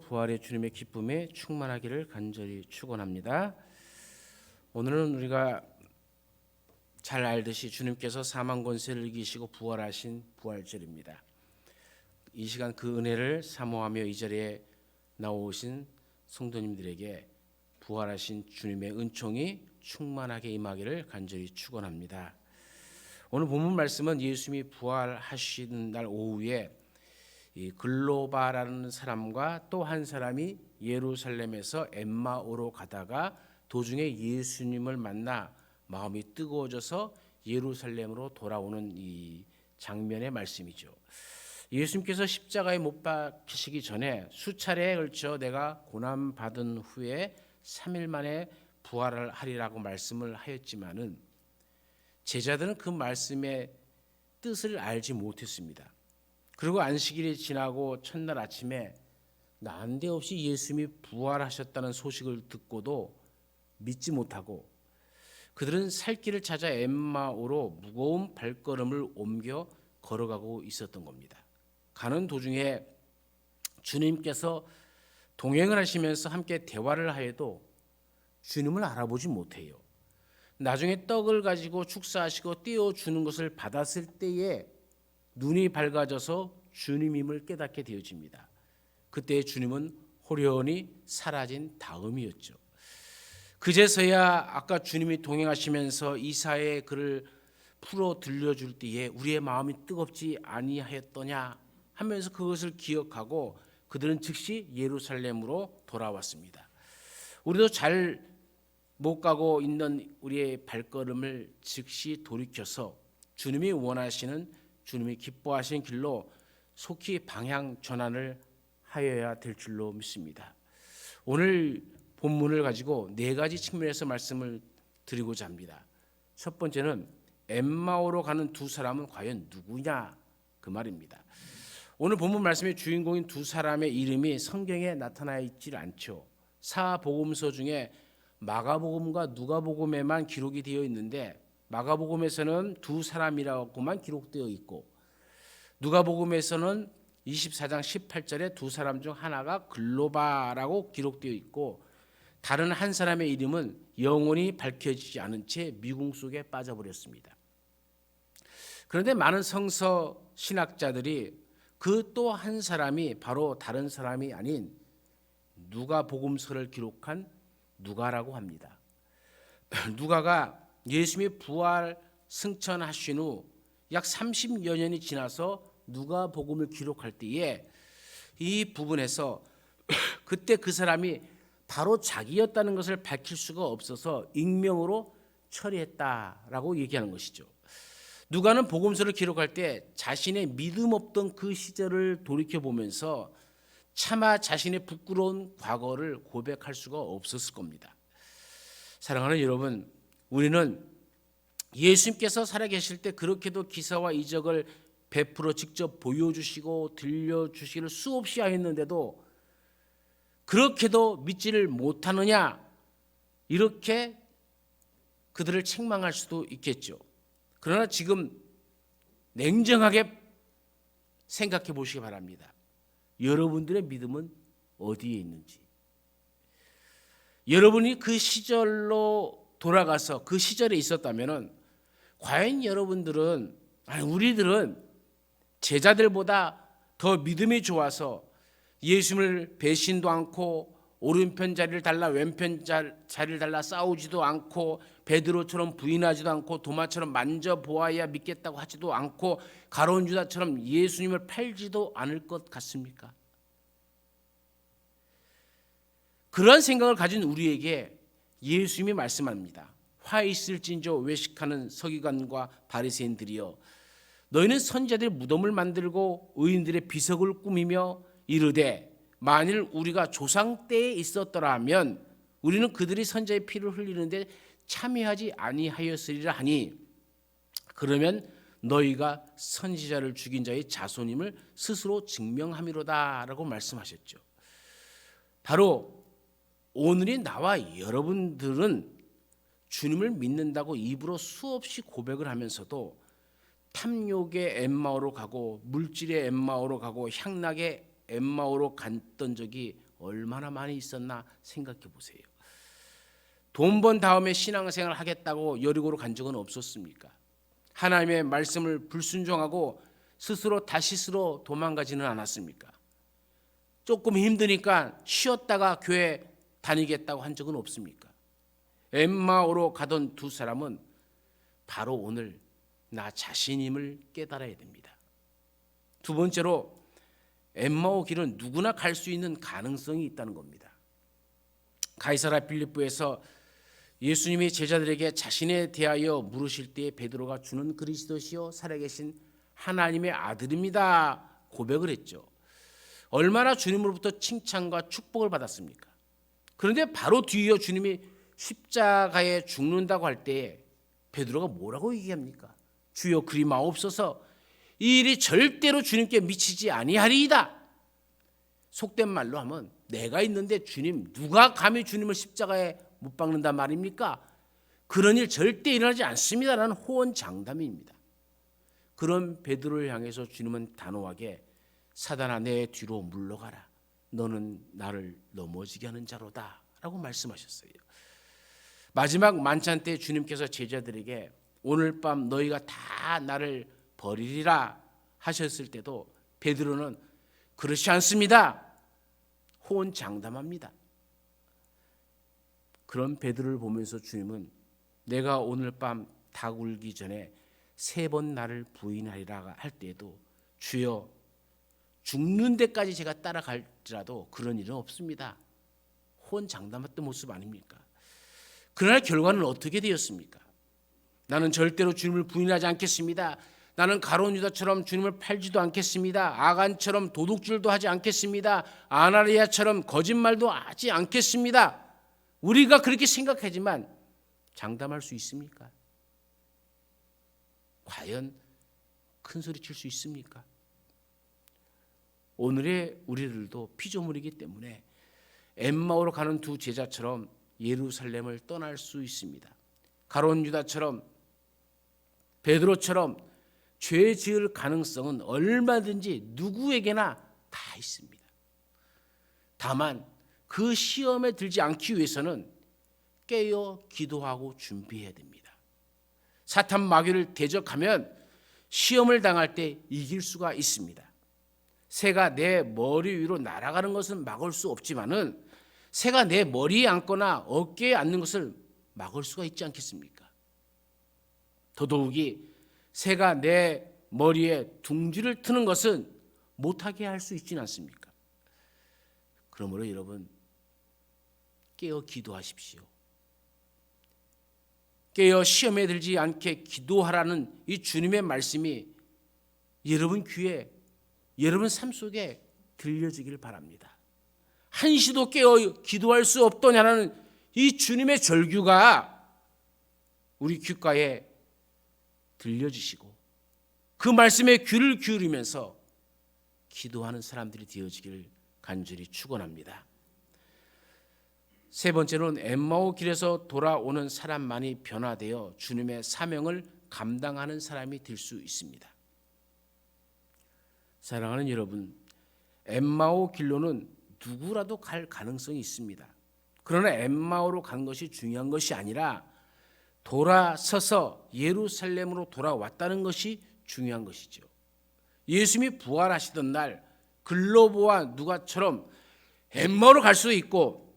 부활의 주님의 기쁨에 충만하기를 간절히 축원합니다. 오늘은 우리가 잘 알듯이 주님께서 사망 권세를 이기시고 부활하신 부활절입니다. 이 시간 그 은혜를 사모하며 이 자리에 나오신 성도님들에게 부활하신 주님의 은총이 충만하게 임하기를 간절히 축원합니다. 오늘 본문 말씀은 예수님이 부활하시는 날 오후에 이 글로바라는 사람과 또 한 사람이 예루살렘에서 엠마오로 가다가 도중에 예수님을 만나 마음이 뜨거워져서 예루살렘으로 돌아오는 이 장면의 말씀이죠. 예수님께서 십자가에 못 박히시기 전에 수차례에 걸쳐 내가 고난 받은 후에 3일 만에 부활을 하리라고 말씀을 하였지만은 제자들은 그 말씀의 뜻을 알지 못했습니다. 그리고 안식일이 지나고 첫날 아침에 난데없이 예수님이 부활하셨다는 소식을 듣고도 믿지 못하고 그들은 살 길을 찾아 엠마오로 무거운 발걸음을 옮겨 걸어가고 있었던 겁니다. 가는 도중에 주님께서 동행을 하시면서 함께 대화를 하여도 주님을 알아보지 못해요. 나중에 떡을 가지고 축사하시고 띄워 주는 것을 받았을 때에 눈이 밝아져서 주님임을 깨닫게 되어집니다. 그때 주님은 호련히 사라진 다음이었죠. 그제서야 아까 주님이 동행하시면서 이사의 글을 풀어 들려줄 때에 우리의 마음이 뜨겁지 아니하였더냐 하면서 그것을 기억하고 그들은 즉시 예루살렘으로 돌아왔습니다. 우리도 잘 못 가고 있는 우리의 발걸음을 즉시 돌이켜서 주님이 원하시는 주님이 기뻐하시는 길로 속히 방향 전환을 하여야 될 줄로 믿습니다. 오늘 본문을 가지고 네 가지 측면에서 말씀을 드리고자 합니다. 첫 번째는 엠마오로 가는 두 사람은 과연 누구냐 그 말입니다. 오늘 본문 말씀의 주인공인 두 사람의 이름이 성경에 나타나 있질 않죠. 사복음서 중에 마가복음과 누가복음에만 기록이 되어 있는데 마가복음에서는 두 사람이라고만 기록되어 있고 누가복음에서는 24장 18절에 두 사람 중 하나가 글로바라고 기록되어 있고 다른 한 사람의 이름은 영원히 밝혀지지 않은 채 미궁 속에 빠져버렸습니다. 그런데 많은 성서 신학자들이 그 또 한 사람이 바로 다른 사람이 아닌 누가 복음서를 기록한 누가라고 합니다. 누가가 예수님이 부활 승천하신 후 약 30여 년이 지나서 누가 복음을 기록할 때에 이 부분에서 그때 그 사람이 바로 자기였다는 것을 밝힐 수가 없어서 익명으로 처리했다라고 얘기하는 것이죠. 누가는 복음서를 기록할 때 자신의 믿음 없던 그 시절을 돌이켜 보면서 차마 자신의 부끄러운 과거를 고백할 수가 없었을 겁니다. 사랑하는 여러분, 우리는 예수님께서 살아계실 때 그렇게도 기사와 이적을 베풀어 직접 보여주시고 들려주시기를 수없이 하였는데도 그렇게도 믿지를 못하느냐 이렇게 그들을 책망할 수도 있겠죠. 그러나 지금 냉정하게 생각해 보시기 바랍니다. 여러분들의 믿음은 어디에 있는지. 여러분이 그 시절로 돌아가서 그 시절에 있었다면은 과연 여러분들은 아니 우리들은 제자들보다 더 믿음이 좋아서 예수님을 배신도 않고 오른편 자리를 달라 왼편 자리를 달라 싸우지도 않고 베드로처럼 부인하지도 않고 도마처럼 만져 보아야 믿겠다고 하지도 않고 가론 유다처럼 예수님을 팔지도 않을 것 같습니까? 그런 생각을 가진 우리에게 예수님이 말씀합니다. 화 있을진저 외식하는 서기관과 바리새인들이여 너희는 선자들의 무덤을 만들고 의인들의 비석을 꾸미며 이르되 만일 우리가 조상 때에 있었더라면 우리는 그들이 선자의 피를 흘리는데 참여하지 아니하였으리라 하니 그러면 너희가 선지자를 죽인 자의 자손임을 스스로 증명함이로다라고 말씀하셨죠. 바로 오늘이 나와 여러분들은 주님을 믿는다고 입으로 수없이 고백을 하면서도 탐욕의 엠마오로 가고 물질의 엠마오로 가고 향락의 엠마오로 갔던 적이 얼마나 많이 있었나 생각해 보세요. 돈 번 다음에 신앙생활 하겠다고 여리고로 간 적은 없었습니까? 하나님의 말씀을 불순종하고 스스로 다시스로 도망가지는 않았습니까? 조금 힘드니까 쉬었다가 교회 다니겠다고 한 적은 없습니까? 엠마오로 가던 두 사람은 바로 오늘 나 자신임을 깨달아야 됩니다. 두 번째로 엠마오 길은 누구나 갈 수 있는 가능성이 있다는 겁니다. 가이사라 빌립보에서 예수님이 제자들에게 자신에 대하여 물으실 때 베드로가 주는 그리스도시요 살아계신 하나님의 아들입니다 고백을 했죠. 얼마나 주님으로부터 칭찬과 축복을 받았습니까? 그런데 바로 뒤이어 주님이 십자가에 죽는다고 할 때에 베드로가 뭐라고 얘기합니까? 주여 그리 마옵소서 이 일이 절대로 주님께 미치지 아니하리이다. 속된 말로 하면 내가 있는데 주님 누가 감히 주님을 십자가에 못 박는단 말입니까? 그런 일 절대 일어나지 않습니다라는 호언 장담입니다. 그런 베드로를 향해서 주님은 단호하게 사단아 내 뒤로 물러가라. 너는 나를 넘어지게 하는 자로다라고 말씀하셨어요. 마지막 만찬 때 주님께서 제자들에게 오늘 밤 너희가 다 나를 버리리라 하셨을 때도 베드로는 그렇지 않습니다. 호언 장담합니다. 그런 베드로를 보면서 주님은 내가 오늘 밤 닭 울기 전에 세 번 나를 부인하리라 할 때에도 주여 죽는 데까지 제가 따라갈지라도 그런 일은 없습니다. 호언 장담했던 모습 아닙니까? 그러나 결과는 어떻게 되었습니까? 나는 절대로 주님을 부인하지 않겠습니다. 나는 가론 유다처럼 주님을 팔지도 않겠습니다. 아간처럼 도둑질도 하지 않겠습니다. 아나리아처럼 거짓말도 하지 않겠습니다. 우리가 그렇게 생각하지만 장담할 수 있습니까? 과연 큰 소리 칠 수 있습니까? 오늘의 우리들도 피조물이기 때문에 엠마오로 가는 두 제자처럼 예루살렘을 떠날 수 있습니다. 가론 유다처럼 베드로처럼 죄 지을 가능성은 얼마든지 누구에게나 다 있습니다. 다만 그 시험에 들지 않기 위해서는 깨어 기도하고 준비해야 됩니다. 사탄 마귀를 대적하면 시험을 당할 때 이길 수가 있습니다. 새가 내 머리 위로 날아가는 것은 막을 수 없지만은 새가 내 머리에 앉거나 어깨에 앉는 것을 막을 수가 있지 않겠습니까? 더더욱이 새가 내 머리에 둥지를 트는 것은 못하게 할 수 있지는 않습니까? 그러므로 여러분 깨어 기도하십시오. 깨어 시험에 들지 않게 기도하라는 이 주님의 말씀이 여러분 귀에 여러분 삶 속에 들려지길 바랍니다. 한시도 깨어 기도할 수 없더냐는 이 주님의 절규가 우리 귓가에 들려지시고 그 말씀에 귀를 기울이면서 기도하는 사람들이 되어지길 간절히 축원합니다. 세 번째는 엠마오 길에서 돌아오는 사람만이 변화되어 주님의 사명을 감당하는 사람이 될 수 있습니다. 사랑하는 여러분, 엠마오 길로는 누구라도 갈 가능성이 있습니다. 그러나 엠마오로 간 것이 중요한 것이 아니라 돌아서서 예루살렘으로 돌아왔다는 것이 중요한 것이죠. 예수님이 부활하시던 날 글로보와 누가처럼 엠마오로 갈 수도 있고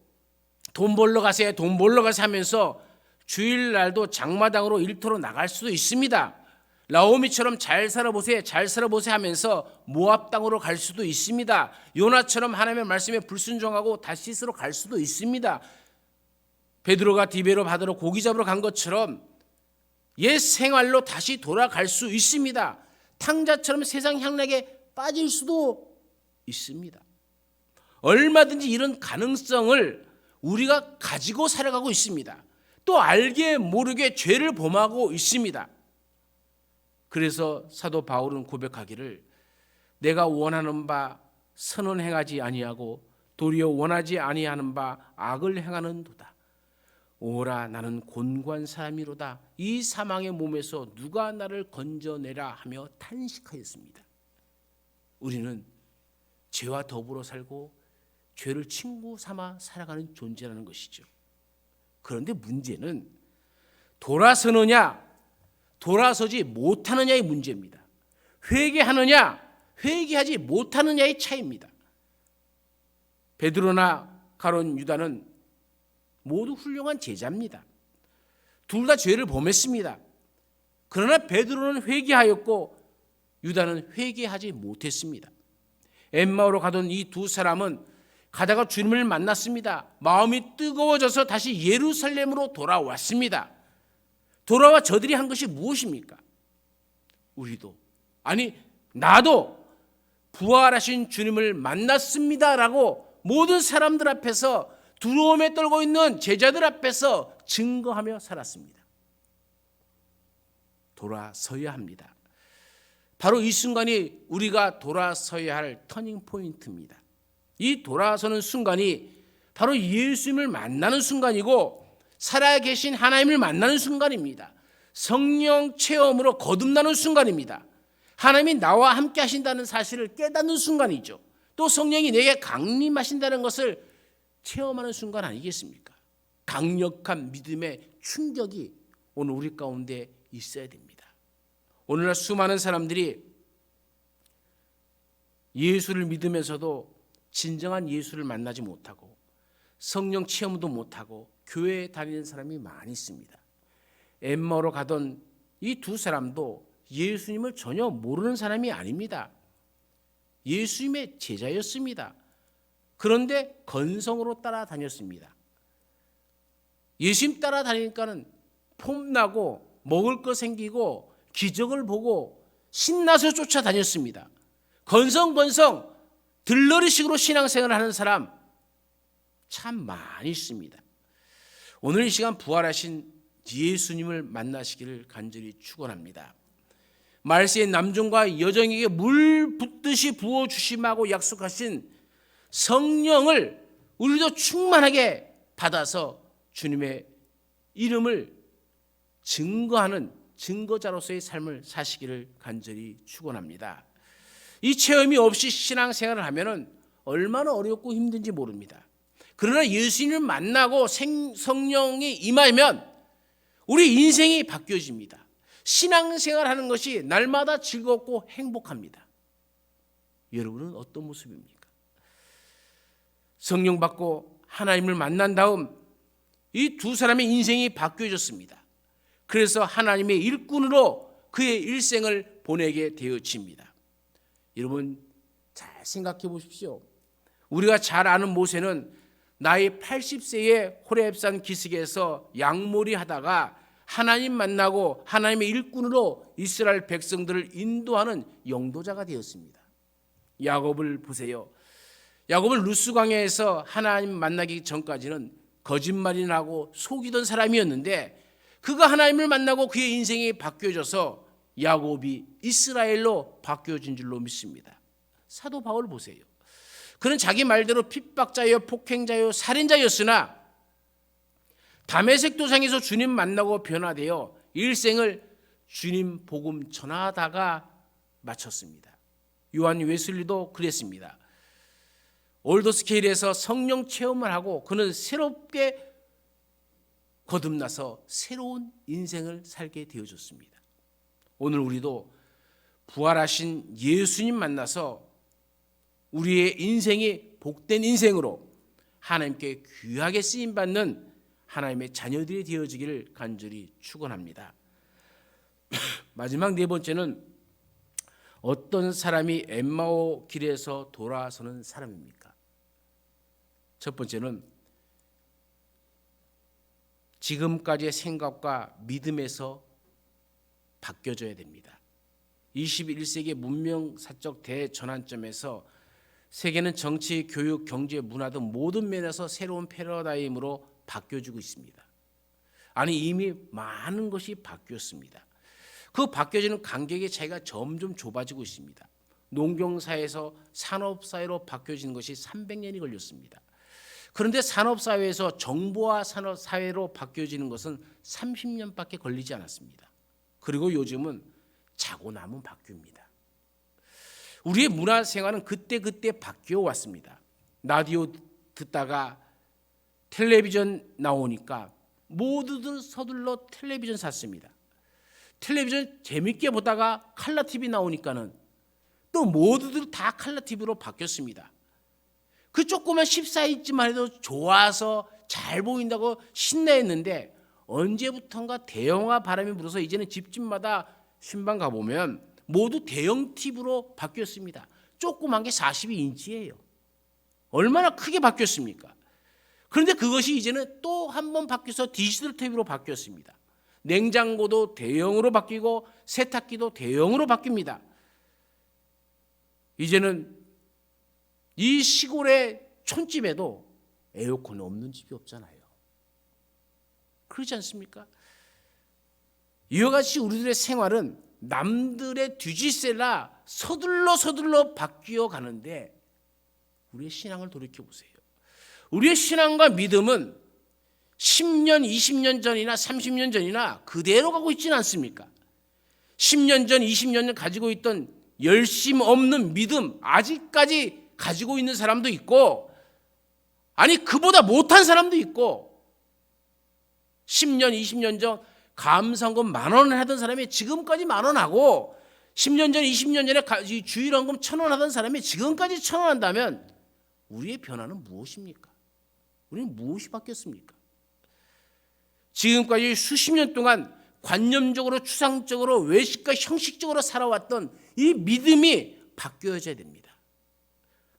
돈 벌러 가세요. 돈 벌러 가세 하면서 주일날도 장마당으로 일터로 나갈 수도 있습니다. 라오미처럼 잘 살아보세요. 잘 살아보세요 하면서 모압 땅으로 갈 수도 있습니다. 요나처럼 하나님의 말씀에 불순종하고 다시스로 갈 수도 있습니다. 베드로가 디베로 바다로 고기 잡으러 간 것처럼 옛 생활로 다시 돌아갈 수 있습니다. 탕자처럼 세상 향락에 빠질 수도 있습니다. 얼마든지 이런 가능성을 우리가 가지고 살아가고 있습니다. 또 알게 모르게 죄를 범하고 있습니다. 그래서 사도 바울은 고백하기를 내가 원하는 바 선은 행하지 아니하고 도리어 원하지 아니하는 바 악을 행하는도다. 오라 나는 곤고한 사람이로다. 이 사망의 몸에서 누가 나를 건져내라 하며 탄식하였습니다. 우리는 죄와 더불어 살고 죄를 친구 삼아 살아가는 존재라는 것이죠. 그런데 문제는 돌아서느냐, 돌아서지 못하느냐의 문제입니다. 회개하느냐, 회개하지 못하느냐의 차이입니다. 베드로나 가론 유다는 모두 훌륭한 제자입니다. 둘 다 죄를 범했습니다. 그러나 베드로는 회개하였고 유다는 회개하지 못했습니다. 엠마오로 가던 이 두 사람은 가다가 주님을 만났습니다. 마음이 뜨거워져서 다시 예루살렘으로 돌아왔습니다. 돌아와 저들이 한 것이 무엇입니까? 우리도 아니 나도 부활하신 주님을 만났습니다라고 모든 사람들 앞에서 두려움에 떨고 있는 제자들 앞에서 증거하며 살았습니다. 돌아서야 합니다. 바로 이 순간이 우리가 돌아서야 할 터닝 포인트입니다. 이 돌아서는 순간이 바로 예수님을 만나는 순간이고 살아계신 하나님을 만나는 순간입니다. 성령 체험으로 거듭나는 순간입니다. 하나님이 나와 함께 하신다는 사실을 깨닫는 순간이죠. 또 성령이 내게 강림하신다는 것을 체험하는 순간 아니겠습니까? 강력한 믿음의 충격이 오늘 우리 가운데 있어야 됩니다. 오늘날 수많은 사람들이 예수를 믿으면서도 진정한 예수를 만나지 못하고 성령 체험도 못하고 교회에 다니는 사람이 많이 있습니다. 엠마로 가던 이 두 사람도 예수님을 전혀 모르는 사람이 아닙니다. 예수님의 제자였습니다. 그런데 건성으로 따라다녔습니다. 예수님 따라다니니까는 폼나고 먹을 거 생기고 기적을 보고 신나서 쫓아다녔습니다. 건성건성 들러리식으로 신앙생활을 하는 사람 참 많이 있습니다. 오늘 이 시간 부활하신 예수님을 만나시기를 간절히 축원합니다. 말세의 남종과 여정에게 물 붓듯이 부어 주심하고 약속하신 성령을 우리도 충만하게 받아서 주님의 이름을 증거하는 증거자로서의 삶을 사시기를 간절히 축원합니다. 이 체험이 없이 신앙생활을 하면은 얼마나 어렵고 힘든지 모릅니다. 그러나 예수님을 만나고 생, 성령이 임하면 우리 인생이 바뀌어집니다. 신앙생활 하는 것이 날마다 즐겁고 행복합니다. 여러분은 어떤 모습입니까? 성령 받고 하나님을 만난 다음 이 두 사람의 인생이 바뀌어졌습니다. 그래서 하나님의 일꾼으로 그의 일생을 보내게 되어집니다. 여러분 잘 생각해 보십시오. 우리가 잘 아는 모세는 나이 80세의 호렙산 기슭에서 양몰이 하다가 하나님 만나고 하나님의 일꾼으로 이스라엘 백성들을 인도하는 영도자가 되었습니다. 야곱을 보세요. 야곱은 루스 광야에서 하나님 만나기 전까지는 거짓말이 나고 속이던 사람이었는데 그가 하나님을 만나고 그의 인생이 바뀌어져서 야곱이 이스라엘로 바뀌어진 줄로 믿습니다. 사도 바울 보세요. 그는 자기 말대로 핍박자요, 폭행자요, 살인자였으나 담에색 도상에서 주님 만나고 변화되어 일생을 주님 복음 전하다가 마쳤습니다. 요한 웨슬리도 그랬습니다. 올더 스케일에서 성령 체험을 하고 그는 새롭게 거듭나서 새로운 인생을 살게 되어졌습니다. 오늘 우리도 부활하신 예수님 만나서 우리의 인생이 복된 인생으로 하나님께 귀하게 쓰임 받는 하나님의 자녀들이 되어지기를 간절히 축원합니다. 마지막 네 번째는 어떤 사람이 엠마오 길에서 돌아서는 사람입니까? 첫 번째는 지금까지의 생각과 믿음에서 바뀌어져야 됩니다. 21세기 문명 사적 대전환점에서 세계는 정치, 교육, 경제, 문화 등 모든 면에서 새로운 패러다임으로 바뀌어지고 있습니다. 아니 이미 많은 것이 바뀌었습니다. 그 바뀌어지는 간격의 차이가 점점 좁아지고 있습니다. 농경사에서 산업사회로 바뀌어지는 것이 300년이 걸렸습니다. 그런데 산업사회에서 정보화 산업사회로 바뀌어지는 것은 30년밖에 걸리지 않았습니다. 그리고 요즘은 자고 나면 바뀝니다. 우리의 문화 생활은 그때 그때 바뀌어 왔습니다. 라디오 듣다가 텔레비전 나오니까 모두들 서둘러 텔레비전 샀습니다. 텔레비전 재밌게 보다가 칼라 TV 나오니까는 또 모두들 다 칼라 TV로 바뀌었습니다. 그 조그만 14인치만 해도 좋아서 잘 보인다고 신나했는데 언제부턴가 대형화 바람이 불어서 이제는 집집마다 신방 가보면 모두 대형 TV로 바뀌었습니다. 조그만 게 42인치예요. 얼마나 크게 바뀌었습니까? 그런데 그것이 이제는 또 한 번 바뀌어서 디지털 TV로 바뀌었습니다. 냉장고도 대형으로 바뀌고 세탁기도 대형으로 바뀝니다. 이제는 이 시골의 촌집에도 에어컨이 없는 집이 없잖아요. 그렇지 않습니까? 이와 같이 우리들의 생활은 남들의 뒤지세라 서둘러 서둘러 바뀌어 가는데 우리의 신앙을 돌이켜 보세요. 우리의 신앙과 믿음은 10년, 20년 전이나 30년 전이나 그대로 가고 있지는 않습니까? 10년 전, 20년 전 가지고 있던 열심 없는 믿음 아직까지 가지고 있는 사람도 있고 아니 그보다 못한 사람도 있고 10년, 20년 전 감상금 만 원을 하던 사람이 지금까지 만 원 하고 10년 전, 20년 전에 주일원금 천 원 하던 사람이 지금까지 천 원 한다면 우리의 변화는 무엇입니까? 우리는 무엇이 바뀌었습니까? 지금까지 수십 년 동안 관념적으로 추상적으로 외식과 형식적으로 살아왔던 이 믿음이 바뀌어져야 됩니다.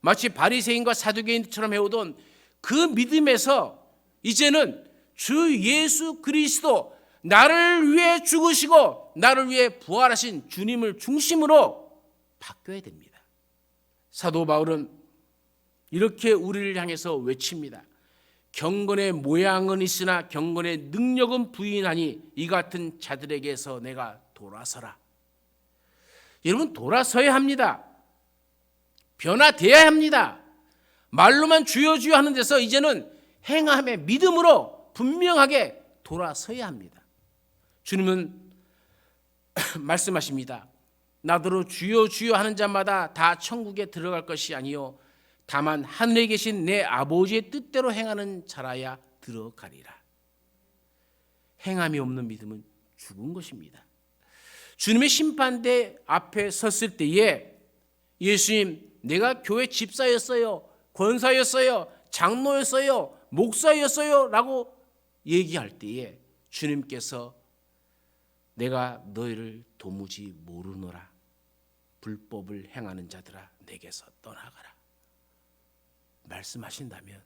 마치 바리새인과 사두개인처럼 해오던 그 믿음에서 이제는 주 예수 그리스도 나를 위해 죽으시고 나를 위해 부활하신 주님을 중심으로 바뀌어야 됩니다. 사도 바울은 이렇게 우리를 향해서 외칩니다. 경건의 모양은 있으나 경건의 능력은 부인하니 이 같은 자들에게서 내가 돌아서라. 여러분 돌아서야 합니다. 변화돼야 합니다. 말로만 주여 주여 하는 데서 이제는 행함의 믿음으로 분명하게 돌아서야 합니다. 주님은 말씀하십니다. 나더러 주여 주여 하는 자마다 다 천국에 들어갈 것이 아니요 다만 하늘에 계신 내 아버지의 뜻대로 행하는 자라야 들어가리라. 행함이 없는 믿음은 죽은 것입니다. 주님의 심판대 앞에 섰을 때에 예수님 내가 교회 집사였어요. 권사였어요. 장로였어요. 목사였어요. 라고 얘기할 때에 주님께서 내가 너희를 도무지 모르노라. 불법을 행하는 자들아 내게서 떠나가라. 말씀하신다면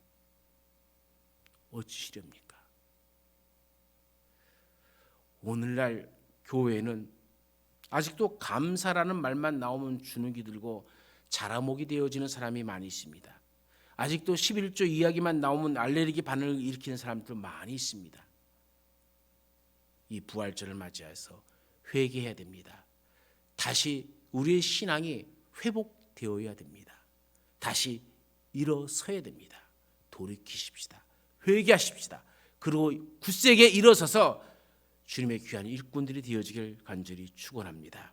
어찌시렵니까? 오늘날 교회는 아직도 감사라는 말만 나오면 주눅이 들고 자라목이 되어지는 사람이 많이 있습니다. 아직도 11조 이야기만 나오면 알레르기 반응을 일으키는 사람들 많이 있습니다. 이 부활절을 맞이해서 회개해야 됩니다. 다시 우리의 신앙이 회복되어야 됩니다. 다시 일어서야 됩니다. 돌이키십시다. 회개하십시다. 그리고 굳세게 일어서서 주님의 귀한 일꾼들이 되어지길 간절히 축원합니다.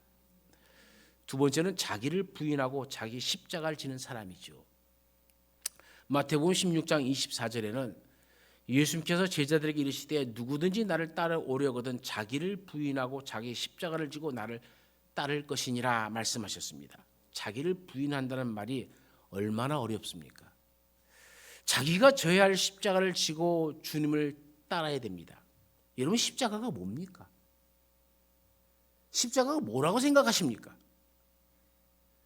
두 번째는 자기를 부인하고 자기 십자가를 지는 사람이죠. 마태복음 16장 24절에는 예수님께서 제자들에게 이르시되 누구든지 나를 따라오려거든 자기를 부인하고 자기 십자가를 지고 나를 따를 것이니라 말씀하셨습니다. 자기를 부인한다는 말이 얼마나 어렵습니까? 자기가 져야 할 십자가를 지고 주님을 따라야 됩니다. 여러분 십자가가 뭡니까? 십자가가 뭐라고 생각하십니까?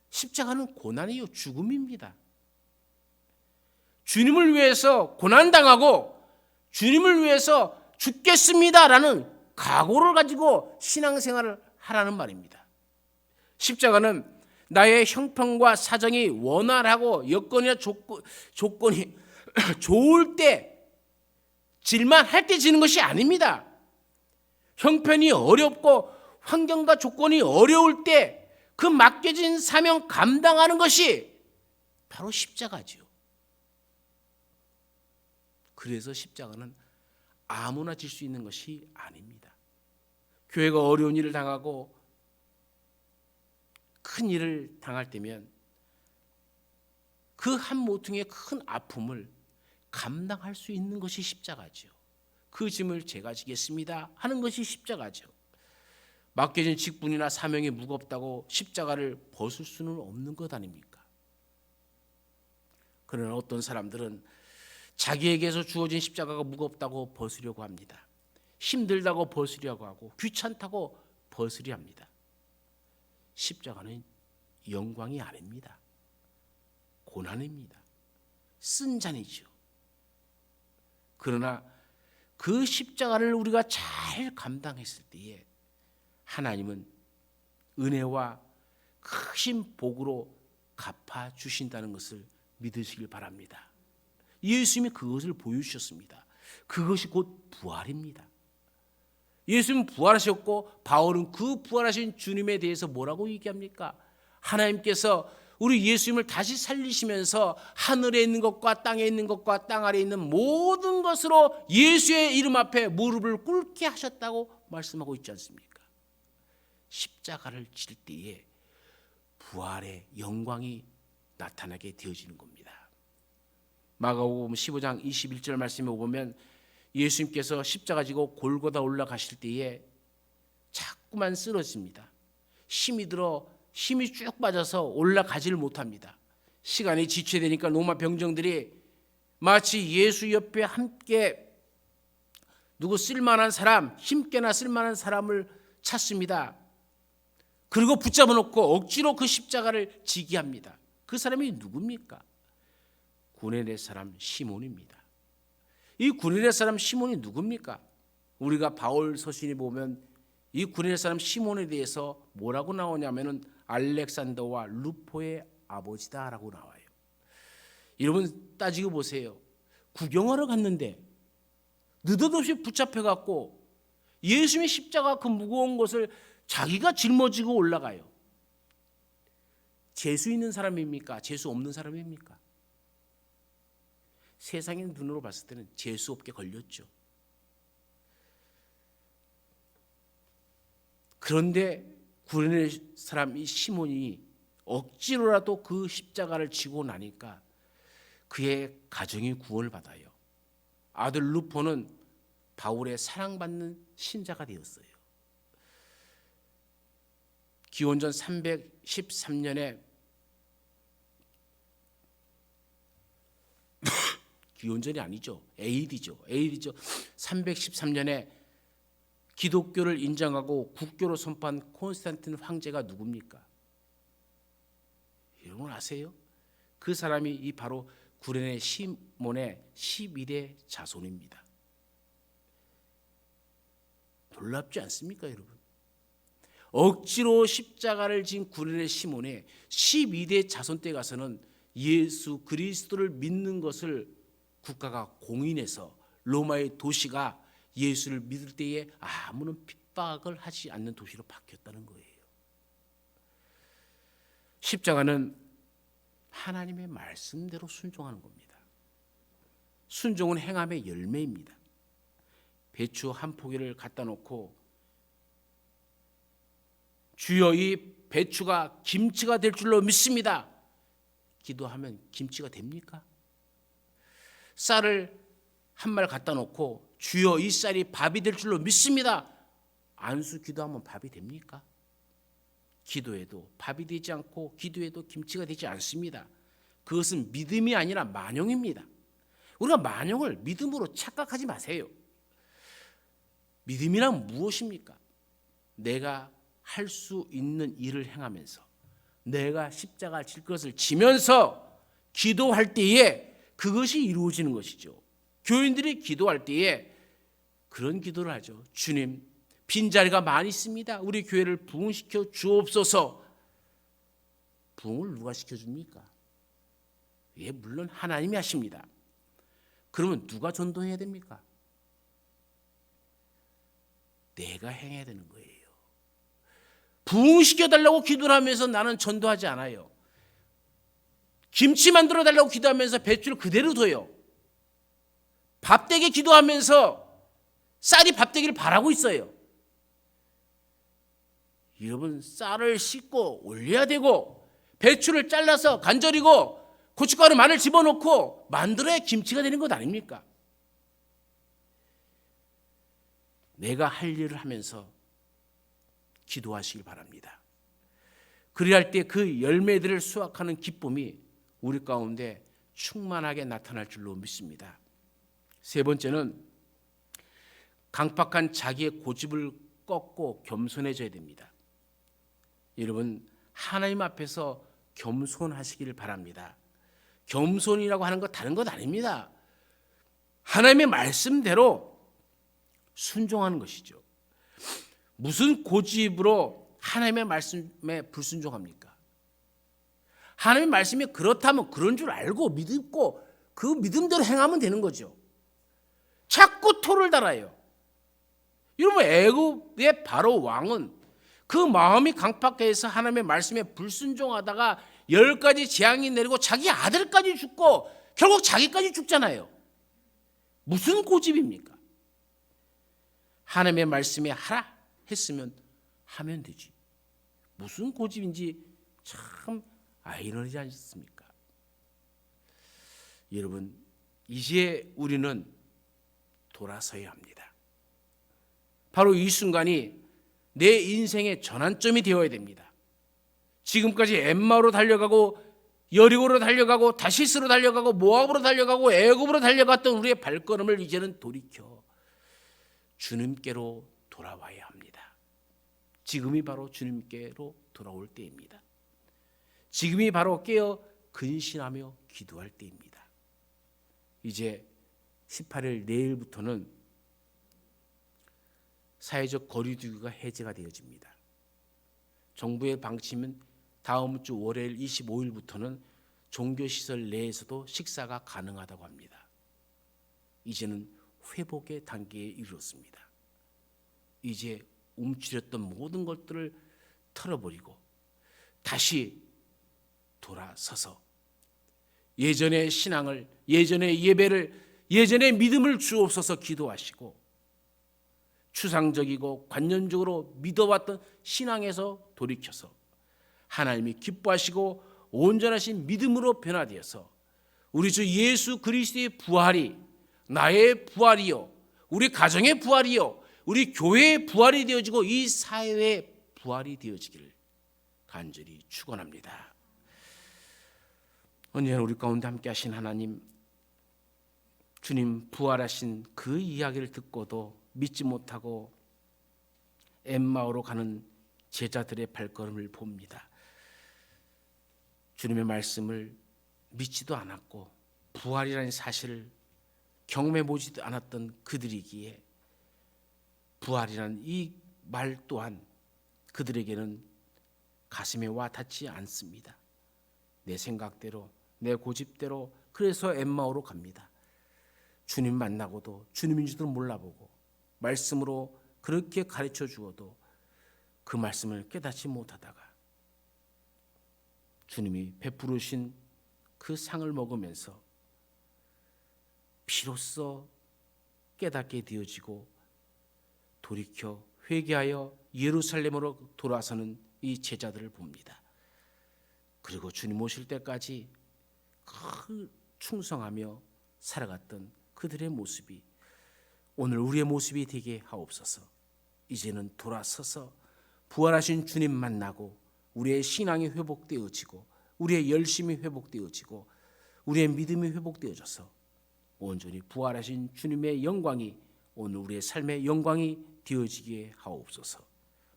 십자가는 고난이요 죽음입니다. 주님을 위해서 고난 당하고 주님을 위해서 죽겠습니다라는 각오를 가지고 신앙생활을 하라는 말입니다. 십자가는 나의 형편과 사정이 원활하고 여건이나 조건, 조건이 좋을 때 질만 할 때 지는 것이 아닙니다. 형편이 어렵고 환경과 조건이 어려울 때 그 맡겨진 사명 감당하는 것이 바로 십자가지요. 그래서 십자가는 아무나 질 수 있는 것이 아닙니다. 교회가 어려운 일을 당하고 큰 일을 당할 때면 그 한 모퉁이의 큰 아픔을 감당할 수 있는 것이 십자가죠. 그 짐을 제가 지겠습니다 하는 것이 십자가죠. 맡겨진 직분이나 사명이 무겁다고 십자가를 벗을 수는 없는 것 아닙니까? 그러나 어떤 사람들은 자기에게서 주어진 십자가가 무겁다고 벗으려고 합니다. 힘들다고 벗으려고 하고 귀찮다고 벗으려 합니다. 십자가는 영광이 아닙니다. 고난입니다. 쓴 잔이죠. 그러나 그 십자가를 우리가 잘 감당했을 때에 하나님은 은혜와 크신 복으로 갚아 주신다는 것을 믿으시길 바랍니다. 예수님이 그것을 보여주셨습니다. 그것이 곧 부활입니다. 예수님은 부활하셨고 바울은 그 부활하신 주님에 대해서 뭐라고 얘기합니까? 하나님께서 우리 예수님을 다시 살리시면서 하늘에 있는 것과 땅에 있는 것과 땅 아래에 있는 모든 것으로 예수의 이름 앞에 무릎을 꿇게 하셨다고 말씀하고 있지 않습니까? 십자가를 칠 때에 부활의 영광이 나타나게 되어지는 겁니다. 마가복음 15장 21절 말씀에 보면 예수님께서 십자가 지고 골고다 올라가실 때에 자꾸만 쓰러집니다. 힘이 들어 힘이 쭉 빠져서 올라가지를 못합니다. 시간이 지체되니까 로마 병정들이 마치 예수 옆에 함께 누구 쓸만한 사람, 힘께나 쓸만한 사람을 찾습니다. 그리고 붙잡아 놓고 억지로 그 십자가를 지게 합니다. 그 사람이 누굽니까? 구레네 사람 시몬입니다. 이 구레네 사람 시몬이 누굽니까? 우리가 바울 서신에 보면 이 구레네 사람 시몬에 대해서 뭐라고 나오냐면은 알렉산더와 루포의 아버지다라고 나와요. 여러분 따지고 보세요. 구경하러 갔는데 느닷없이 붙잡혀 갖고 예수님의 십자가 그 무거운 것을 자기가 짊어지고 올라가요. 재수 있는 사람입니까? 재수 없는 사람입니까? 세상의 눈으로 봤을 때는 재수 없게 걸렸죠. 그런데 구레네 사람 이 시몬이 억지로라도 그 십자가를 지고 나니까 그의 가정이 구원을 받아요. 아들 루포는 바울의 사랑받는 신자가 되었어요. 기원전 313년에 기원전이 아니죠. AD죠. AD죠. 313년에 기독교를 인정하고 국교로 선포한 콘스탄틴 황제가 누굽니까? 여러분 아세요? 그 사람이 이 바로 구레네 시몬의 12대 자손입니다. 놀랍지 않습니까, 여러분? 억지로 십자가를 진 구레네 시몬의 12대 자손 때 가서는 예수 그리스도를 믿는 것을 국가가 공인해서 로마의 도시가 예수를 믿을 때에 아무런 핍박을 하지 않는 도시로 바뀌었다는 거예요. 십자가는 하나님의 말씀대로 순종하는 겁니다. 순종은 행함의 열매입니다. 배추 한 포기를 갖다 놓고 주여 이 배추가 김치가 될 줄로 믿습니다. 기도하면 김치가 됩니까? 쌀을 한 말 갖다 놓고 주여 이 쌀이 밥이 될 줄로 믿습니다. 안수 기도하면 밥이 됩니까? 기도해도 밥이 되지 않고 기도해도 김치가 되지 않습니다. 그것은 믿음이 아니라 만용입니다. 우리가 만용을 믿음으로 착각하지 마세요. 믿음이란 무엇입니까? 내가 할 수 있는 일을 행하면서 내가 십자가 질 것을 지면서 기도할 때에 그것이 이루어지는 것이죠. 교인들이 기도할 때에 그런 기도를 하죠. 주님, 빈자리가 많이 있습니다. 우리 교회를 부흥시켜 주옵소서. 부흥을 누가 시켜줍니까? 예, 물론 하나님이 하십니다. 그러면 누가 전도해야 됩니까? 내가 행해야 되는 거예요. 부흥시켜 달라고 기도를 하면서 나는 전도하지 않아요. 김치 만들어 달라고 기도하면서 배추를 그대로 둬요. 밥되게 기도하면서 쌀이 밥되기를 바라고 있어요. 여러분 쌀을 씻고 올려야 되고 배추를 잘라서 간절이고 고춧가루 마늘 집어넣고 만들어야 김치가 되는 것 아닙니까? 내가 할 일을 하면서 기도하시길 바랍니다. 그리할 때 그 열매들을 수확하는 기쁨이 우리 가운데 충만하게 나타날 줄로 믿습니다. 세 번째는 강팍한 자기의 고집을 꺾고 겸손해져야 됩니다. 여러분 하나님 앞에서 겸손하시기를 바랍니다. 겸손이라고 하는 것 다른 것 아닙니다. 하나님의 말씀대로 순종하는 것이죠. 무슨 고집으로 하나님의 말씀에 불순종합니까? 하나님의 말씀이 그렇다면 그런 줄 알고 믿고 그 믿음대로 행하면 되는 거죠. 자꾸 토를 달아요. 여러분 애굽의 바로 왕은 그 마음이 강팍해서 하나님의 말씀에 불순종하다가 열 가지 재앙이 내리고 자기 아들까지 죽고 결국 자기까지 죽잖아요. 무슨 고집입니까? 하나님의 말씀에 하라 했으면 하면 되지. 무슨 고집인지 참 아이러니지 않습니까? 여러분, 이제 우리는 돌아서야 합니다. 바로 이 순간이 내 인생의 전환점이 되어야 됩니다. 지금까지 엠마로 달려가고 여리고로 달려가고 다시스로 달려가고 모압으로 달려가고 애굽으로 달려갔던 우리의 발걸음을 이제는 돌이켜 주님께로 돌아와야 합니다. 지금이 바로 주님께로 돌아올 때입니다. 지금이 바로 깨어 근신하며 기도할 때입니다. 이제 18일 내일부터는 사회적 거리두기가 해제가 되어집니다. 정부의 방침은 다음 주 월요일 25일부터는 종교시설 내에서도 식사가 가능하다고 합니다. 이제는 회복의 단계에 이르렀습니다. 이제 움츠렸던 모든 것들을 털어버리고 다시 돌아서서 예전의 신앙을 예전의 예배를 예전의 믿음을 주옵소서 기도하시고 추상적이고 관념적으로 믿어왔던 신앙에서 돌이켜서 하나님이 기뻐하시고 온전하신 믿음으로 변화되어서 우리 주 예수 그리스도의 부활이 나의 부활이요 우리 가정의 부활이요 우리 교회의 부활이 되어지고 이 사회의 부활이 되어지기를 간절히 축원합니다. 언제나 우리 가운데 함께 하신 하나님 주님 부활하신 그 이야기를 듣고도 믿지 못하고 엠마오로 가는 제자들의 발걸음을 봅니다. 주님의 말씀을 믿지도 않았고 부활이라는 사실을 경험해 보지도 않았던 그들이기에 부활이라는 이 말 또한 그들에게는 가슴에 와 닿지 않습니다. 내 생각대로 내 고집대로 그래서 엠마오로 갑니다. 주님 만나고도 주님인 줄도 몰라보고 말씀으로 그렇게 가르쳐 주어도 그 말씀을 깨닫지 못하다가 주님이 베푸르신 그 상을 먹으면서 비로소 깨닫게 되어지고 돌이켜 회개하여 예루살렘으로 돌아서는 이 제자들을 봅니다. 그리고 주님 오실 때까지 그 충성하며 살아갔던 그들의 모습이 오늘 우리의 모습이 되게 하옵소서. 이제는 돌아서서 부활하신 주님 만나고 우리의 신앙이 회복되어지고 우리의 열심이 회복되어지고 우리의 믿음이 회복되어져서 온전히 부활하신 주님의 영광이 오늘 우리의 삶의 영광이 되어지게 하옵소서.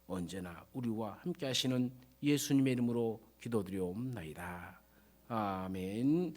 언제나 우리와 함께 하시는 예수님의 이름으로 기도드리옵나이다. 아멘.